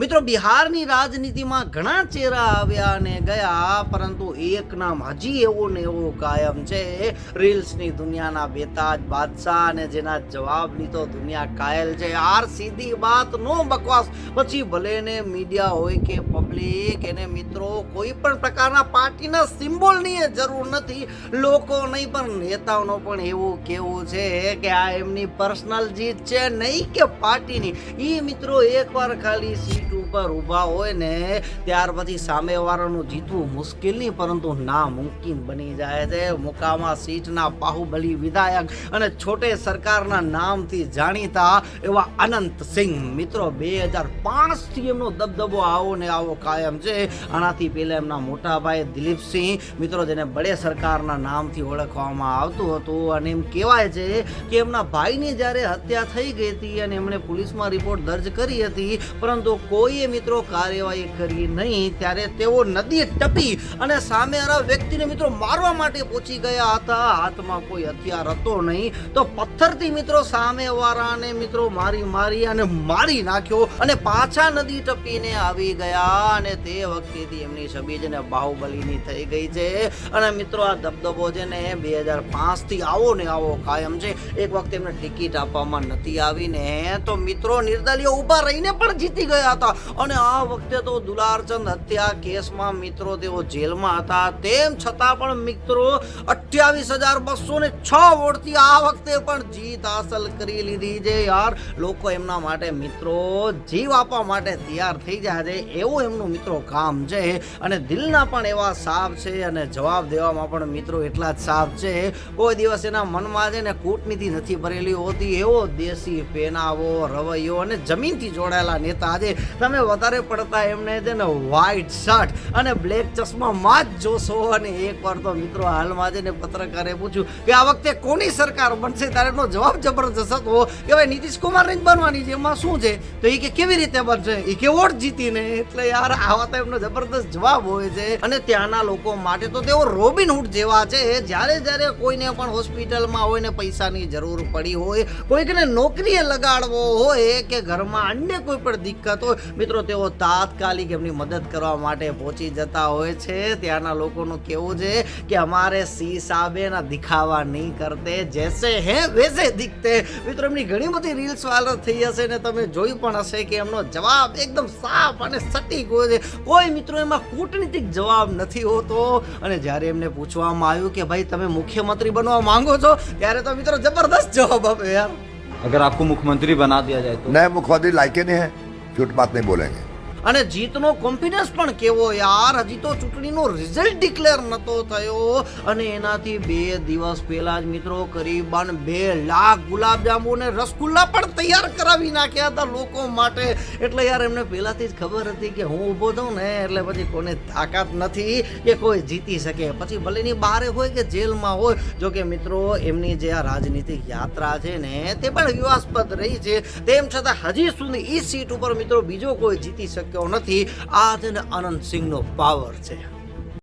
મિત્રો, બિહારની રાજનીતિમાં ઘણા ચહેરા આવ્યા અને ગયા, પરંતુ એક નામ હજી એવું ને એવો કાયમ છે. રીલ્સની દુનિયાના બેતાજ બાદશાહ અને જેના જવાબની તો દુનિયા કાયલ છે. આર સીધી વાત નો બકવાસ. પછી ભલે ને મીડિયા હોય કે પબ્લિક, એને મિત્રો કોઈ પણ પ્રકારના પાર્ટીના સિમ્બોલની જરૂર નથી. લોકો નહીં, પણ નેતાઓનો પણ એવું કેવું છે કે આ એમની પર્સનલ જીત છે નહીં કે પાર્ટીની. એ મિત્રો એકવાર ખાલી સીટ ઉપર ઊભા હોય ને ત્યાર પછી સામેવાળાનું જીતવું મુશ્કેલ નહીં, પરંતુ નામુમકિન બની જાય છે. મુકામા સીટના બાહુબલી વિધાયક અને છોટે સરકારના નામથી જાણીતા એવા અનંત સિંહ. મિત્રો, બે હજાર પાંચથી એમનો દબદબો આવો ને આવો કાયમ છે. આનાથી પહેલા એમના મોટા ભાઈ દિલીપસિંહ, મિત્રો, જેને બડે સરકારના નામથી ઓળખવામાં આવતું હતું. અને એમ કહેવાય છે કે એમના ભાઈની જ્યારે હત્યા થઈ ગઈ હતી અને એમણે પોલીસમાં રિપોર્ટ દર્જ કરી હતી, પરંતુ કોઈએ મિત્રો કાર્યવાહી કરી નહીં, ત્યારે તેઓ નદી ટપી અને સામેવાળા વ્યક્તિને મિત્રો મારવા માટે પહોંચી ગયા હતા. હાથમાં કોઈ હથિયાર હતો નહીં, તો પથ્થરથી મિત્રો સામેવાળાને મિત્રો મારી મારી અને મારી નાખ્યો અને પાછા નદી ટપીને આવી ગયા અને તે વખતેથી એમની છબી છે ને બાહુબલીની થઈ ગઈ છે. અને મિત્રો આ ધબધબો છે ને બે હજાર પાંચથી આવો ને આવો કાયમ છે. એક વખતે એમને ટિકિટ આપવામાં નથી આવીને, તો મિત્રો નિર્દલીય ઊભા રહીને પણ જીતી ગયા હતા. અને આ વખતે તો દુલારચંદ હત્યા કેસમાં મિત્રો તેઓ જેલમાં હતા. તેમ છતાં પણ મિત્રો અઠ્યાવીસ હજાર બસો ને છ વોટથી આ વખતે પણ જીત હાંસલ કરી લીધી છે યાર. લોકો એમના માટે મિત્રો જીવ આપવા માટે તૈયાર થઈ જાય છે. એવું એમનું મિત્રો કામ છે અને દિલના પણ એવા સાફ છે અને જવાબ દેવામાં પણ મિત્રો એટલા જ સાફ છે. કોઈ દિવસ એના મનમાં છે ને કૂટનીતિ નથી ભરેલી હોતી. એવો દેશી પેનાવો રવૈયો અને જમીનથી જોડાયેલા નેતા આજે તમે વધારે પડતા એમને છે ને વ્હાઈટ શર્ટ અને બ્લેક ચશ્મામાં જ જોશો. અને એકવાર તો મિત્રો હાલમાં છે ને પત્રકારે પૂછ્યું કે આ વખતે કોની સરકાર બનશે? ત્યારે એનો જવાબ જબરજસ્ત હતો. કે ભાઈ નીતિશ કુમારની જ બનવાની છે. એમાં શું છે? તો એ કે કેવી રીતે બનશે? એ કે વોટ જીતીને. એટલે યાર આવા તો એમનો જબરદસ્ત જવાબ હોય છે. અને ત્યાંના લોકો માટે તો તેઓ રોબિન હુડ જેવા છે. જ્યારે જ્યારે કોઈને પણ હોસ્પિટલમાં હોય ને પૈસાની જરૂર પડી હોય, કોઈકને નોકરીએ લગાડવો હોય કે ઘરમાં અન્ય કોઈ પણ દિક્કત હોય મિત્રો તેઓ તાત્કાલિક એમની મદદ કરવા માટે પહોંચી જતા હોય છે ત્યાંના લોકોનું કેવું છે કે અમારે સી સાબે ના દિખાવા નહીં કરતે જૈસે હે વૈસે દિખતે મિત્રો એમની ઘણી બધી રીલ્સ વાયરલ થઈ હશે ને તમે જોઈ પણ હશે કે એમનો જવાબ એકદમ સાફ અને સટીક હોય છે કોઈ મિત્રો એમાં કૂટનીતિક જવાબ નથી હોતો અને જ્યારે એમને પૂછવામાં આવ્યું કે ભાઈ તમે મુખ્યમંત્રી બનવા માંગો છો ત્યારે તો મિત્રો જબરદસ્ત જવાબ આપે યાર अगर आपको मुख्यमंत्री बना दिया जाए तो नए मुख्यमंत्री लायके नहीं है झूठ बात नहीं बोलेंगे અને જીતનો કોન્ફિડન્સ પણ કેવો યાર? હજી તો ચૂંટણીનો રિઝલ્ટ ડિક્લેર નહોતો થયો. અને એનાથી બે દિવસ પહેલા જ મિત્રો કરીબન બે લાખ ગુલાબજાંબુ અને રસગુલ્લા પણ તૈયાર કરાવી નાખ્યા હતા લોકો માટે. એટલે યાર એમને પહેલાથી જ ખબર હતી કે હું ઊભો થઉં ને, એટલે પછી કોને તાકાત નથી કે કોઈ જીતી શકે. પછી ભલેની બહારે હોય કે જેલમાં હોય જો કે મિત્રો એમની જે આ રાજનીતિક યાત્રા છે ને, તે પણ વિવાસ્પદ રહી છે. તેમ છતાં હજી સુધી એ સીટ ઉપર મિત્રો બીજો કોઈ જીતી શક્યો નથી. આ છે ને આનંદ સિંહનો પાવર છે.